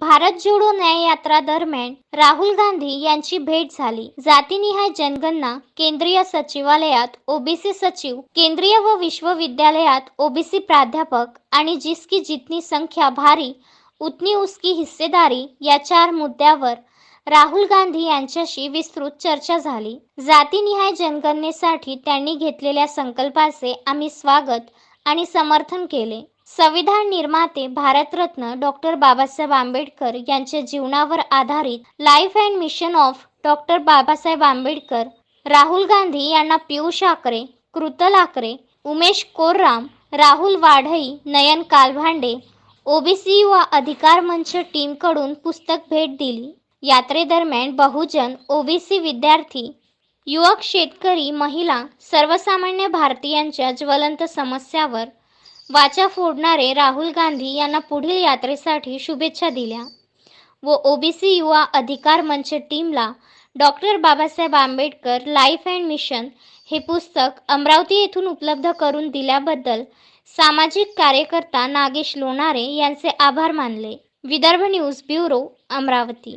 भारत जोडो न्याय यात्रा दरम्यान राहुल गांधी यांची भेट झाली. जातीनिहाय जनगणना केंद्रीय सचिवालयात ओबीसी सचिव केंद्रीय व विश्वविद्यालयात ओबीसी प्राध्यापक आणि जिसकी जितनी संख्या भारी उतनी उसकी हिस्सेदारी या चार मुद्द्यावर राहुल गांधी यांच्याशी विस्तृत चर्चा झाली. जातीनिहाय जनगणनेसाठी त्यांनी घेतलेल्या संकल्पाचे आम्ही स्वागत आणि समर्थन केले. संविधान निर्माते भारतरत्न डॉक्टर बाबासाहेब आंबेडकर यांच्या जीवनावर आधारित life and mission of doctor Babasaheb Ambedkar Rahul Gandhi यांना पियुष आकरे कृतल आकरे उमेश कोरराम राहुल वाढई नयन कालभांडे ओबीसी व अधिकार मंच टीमकडून पुस्तक भेट दिली. यात्रेदरम्यान बहुजन ओबीसी विद्यार्थी युवक शेतकरी महिला सर्वसामान्य भारतीयांच्या ज्वलंत समस्यावर वाचा फोडणारे राहुल गांधी यांना पुढील यात्रेसाठी शुभेच्छा दिल्या. व ओबीसी युवा अधिकार मंच टीमला doctor Babasaheb Ambedkar life and mission हे पुस्तक अमरावती येथून उपलब्ध करून दिल्याबद्दल सामाजिक कार्यकर्ता नागेश लोणारे यांचे आभार मानले. Vidarbha news bureau Amravati.